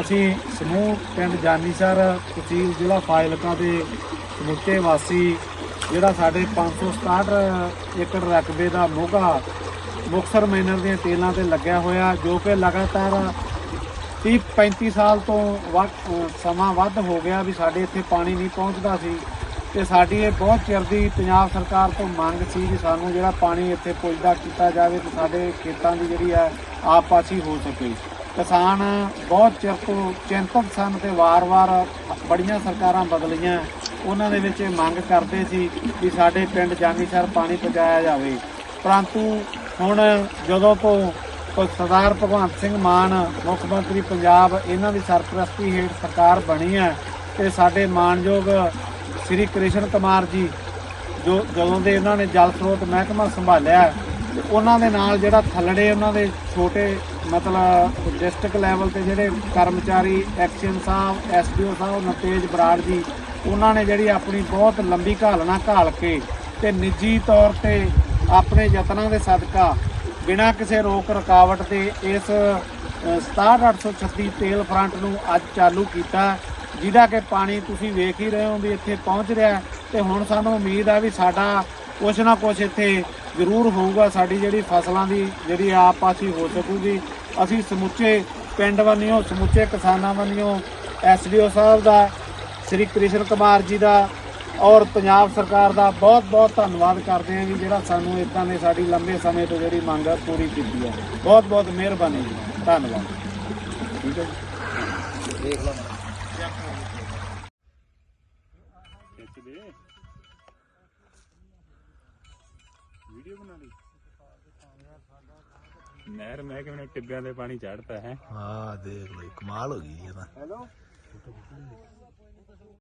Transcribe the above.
ਅਸੀਂ ਸਮੂਹ ਪਿੰਡ ਜਾਨੀਸਰ, ਤਹਿਸੀਲ ਜ਼ਿਲ੍ਹਾ ਫਾਜ਼ਿਲਕਾ ਦੇ ਸਮੁੱਚੇ ਵਾਸੀ, ਜਿਹੜਾ ਸਾਡੇ 567 ਏਕੜ ਰਕਬੇ ਦਾ ਮੋਗਾ ਮੁਕਸਰ ਮਾਈਨਰ ਦੀਆਂ ਤੇਲਾਂ ਤੇ ਲੱਗਿਆ ਹੋਇਆ, ਜੋ ਕਿ ਲਗਾਤਾਰ 30 35 ਸਾਲ ਤੋਂ ਵੱਧ, ਸਮਾਂ ਵੱਧ ਹੋ ਗਿਆ ਵੀ ਸਾਡੇ ਇੱਥੇ ਪਾਣੀ ਨਹੀਂ ਪਹੁੰਚਦਾ ਸੀ। ਤੇ ਸਾਡੀ ਇਹ ਬਹੁਤ ਚਿਰ ਦੀ ਪੰਜਾਬ ਸਰਕਾਰ ਤੋਂ ਮੰਗ ਸੀ ਕਿ ਸਾਨੂੰ ਜਿਹੜਾ ਪਾਣੀ ਇੱਥੇ ਪੁੱਜਦਾ ਕੀਤਾ ਜਾਵੇ ਤੇ ਸਾਡੇ ਖੇਤਾਂ ਦੀ ਜਿਹੜੀ ਹੈ ਆਪਾਸੀ ਹੋ ਸਕੇ। ਕਿਸਾਨ ਬਹੁਤ ਚਿਰ ਤੋਂ ਚਿੰਤਕ ਸਨ ਤੇ ਵਾਰ-ਵਾਰ ਬੜੀਆਂ ਸਰਕਾਰਾਂ ਬਦਲੀਆਂ। ਉਹਨਾਂ ਦੇ ਵਿੱਚ ਇਹ ਮੰਗ ਕਰਦੇ ਸੀ ਵੀ ਸਾਡੇ ਪਿੰਡ ਜਾਨੀਸਰ ਪਾਣੀ ਪਹੁੰਚਾਇਆ ਜਾਵੇ। ਪਰੰਤੂ ਹੁਣ ਜਦੋਂ ਤੋਂ ਸਰਦਾਰ ਭਗਵੰਤ ਸਿੰਘ ਮਾਨ, ਮੁੱਖ ਮੰਤਰੀ ਪੰਜਾਬ ਇਹਨਾਂ ਦੀ ਸਰਪ੍ਰਸਤੀ ਹੇਠ ਸਰਕਾਰ ਬਣੀ ਹੈ ਤੇ ਸਾਡੇ ਮਾਨਯੋਗ ਸ੍ਰੀ ਕ੍ਰਿਸ਼ਨ ਕੁਮਾਰ ਜੀ ਜੋ ਜਦੋਂ ਦੇ ਇਹਨਾਂ ਨੇ ਜਲ ਸਰੋਤ ਮਹਿਕਮਾ ਸੰਭਾਲਿਆ, ਉਹਨਾਂ ਦੇ ਨਾਲ ਜਿਹੜਾ ਥੱਲੜੇ ਉਹਨਾਂ ਦੇ ਛੋਟੇ ਮਤਲਬ ਡਿਸਟ੍ਰਿਕਟ ਲੈਵਲ ਤੇ ਜਿਹੜੇ ਕਰਮਚਾਰੀ ਐਕਸ਼ਨ ਸਾਹਿਬ ਐਸਡੀਓ ਸਾਹਿਬ ਨਤੇਜ ਬਰਾੜ ਜੀ ਉਹਨਾਂ ਨੇ ਜਿਹੜੀ ਆਪਣੀ ਬਹੁਤ ਲੰਬੀ ਘਾਲਣਾ ਘਾਲ ਕੇ ਤੇ ਨਿੱਜੀ ਤੌਰ ਤੇ ਆਪਣੇ ਯਤਨਾਂ ਦੇ ਸਦਕਾ ਬਿਨਾਂ ਕਿਸੇ ਰੋਕ ਰੁਕਾਵਟ ਦੇ ਇਸ ਅ, 67836 ਤੇਲ ਫਰੰਟ ਨੂੰ ਅੱਜ ਚਾਲੂ ਕੀਤਾ ਜਿਹਦਾ ਕਿ ਪਾਣੀ ਤੁਸੀਂ ਵੇਖ ਹੀ ਰਹੇ ਹੋ ਵੀ ਇੱਥੇ ਪਹੁੰਚ ਰਿਹਾ ਹੈ ਤੇ ਹੁਣ ਸਾਨੂੰ ਉਮੀਦ ਆ ਵੀ ਸਾਡਾ ਕੁਛ ਨਾ ਕੁਛ ਇੱਥੇ ਜ਼ਰੂਰ ਹੋਊਗਾ ਸਾਡੀ ਜਿਹੜੀ ਫਸਲਾਂ ਦੀ ਜਿਹੜੀ ਆਪਾਸੀ ਹੋ ਸਕੂਗੀ। ਅਸੀਂ ਸਮੁੱਚੇ ਪਿੰਡ ਵੰਨਿਓ ਸਮੁੱਚੇ ਕਿਸਾਨਾਂ ਵੰਨਿਓ ਐਸਡੀਓ ਸਾਹਿਬ ਦਾ, ਸ੍ਰੀ ਕ੍ਰਿਸ਼ਨ ਕੁਮਾਰ ਜੀ ਦਾ ਔਰ ਪੰਜਾਬ ਸਰਕਾਰ ਦਾ ਬਹੁਤ ਬਹੁਤ ਧੰਨਵਾਦ ਕਰਦੇ ਹਾਂ ਵੀ ਜਿਹੜਾ ਸਾਨੂੰ ਇਦਾਂ ਦੇ ਸਾਡੀ ਲੰਬੇ ਸਮੇਂ ਤੋਂ ਜਿਹੜੀ ਮੰਗ ਹੈ ਪੂਰੀ ਕੀਤੀ ਹੈ ਬਹੁਤ ਬਹੁਤ ਮਿਹਰਬਾਨੀ ਜੀ। ਧੰਨਵਾਦ। ਠੀਕ ਹੈ ਜੀ। ਵੀਡੀਓ ਬਣਾ ਲਈ। ਨਹਿਰ ਮਹਿਕਮੇ ਨੇ ਟਿੱਬਿਆਂ ਦੇ ਪਾਣੀ ਚੜ੍ਹਤਾ ਹੈ। ਹਾਂ ਦੇਖ ਲਈ ਕਮਾਲ ਹੋ ਗਈ ਇਹ ਤਾਂ। ਹੈਲੋ?